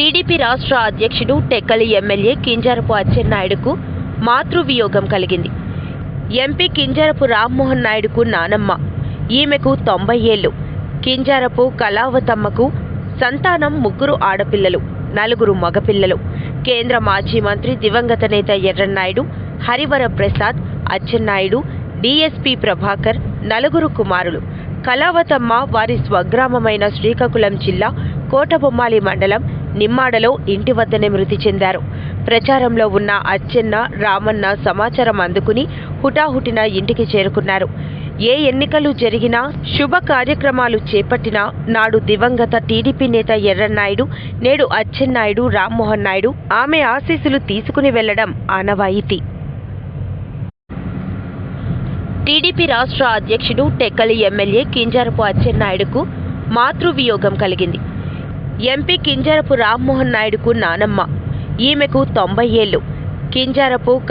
TDP రాష్ట్ర అధ్యక్షుడు Tekkali MLA Kinjarapu అచ్చెన్నాయుడుకు మాతృవియోగం కలిగింది. ఎంపీ కింజరపు రామ్మోహన్ నాయుడుకు నానమ్మ. ఈమెకు తొంభై ఏళ్ళు కింజరపు కళావతమ్మకు సంతానం ముగ్గురు ఆడపిల్లలు నలుగురు మగపిల్లలు. కేంద్ర మాజీ మంత్రి దివంగత నేత ఎర్రన్నాయుడు హరివర ప్రసాద్ అచ్చెన్నాయుడు డిఎస్పి ప్రభాకర్ నలుగురు కుమారులు. కళావతమ్మ వారి స్వగ్రామమైన శ్రీకాకుళం జిల్లా కోటబొమ్మాలి మండలం నిమ్మాడలో ఇంటి వద్దనే మృతి చెందారు. ప్రచారంలో ఉన్న అచ్చెన్న రామన్న సమాచారం అందుకుని హుటాహుటిన ఇంటికి చేరుకున్నారు. ఏ ఎన్నికలు జరిగినా శుభ కార్యక్రమాలు చేపట్టినా నాడు దివంగత టీడీపీ నేత ఎర్రన్నాయుడు నేడు అచ్చెన్నాయుడు రామ్మోహన్ నాయుడు ఆమె ఆశీస్సులు తీసుకుని వెళ్ళడం ఆనవాయితీ. టీడీపీ రాష్ట్ర అధ్యక్షుడు టెక్కలి ఎమ్మెల్యే కింజారపు అచ్చెన్నాయుడుకు మాతృవియోగం కలిగింది. ఎంపీ కింజరపు రామ్మోహన్ నాయుడుకు నానమ్మ. ఈమెకు తొంభై ఏళ్ళు కింజరపు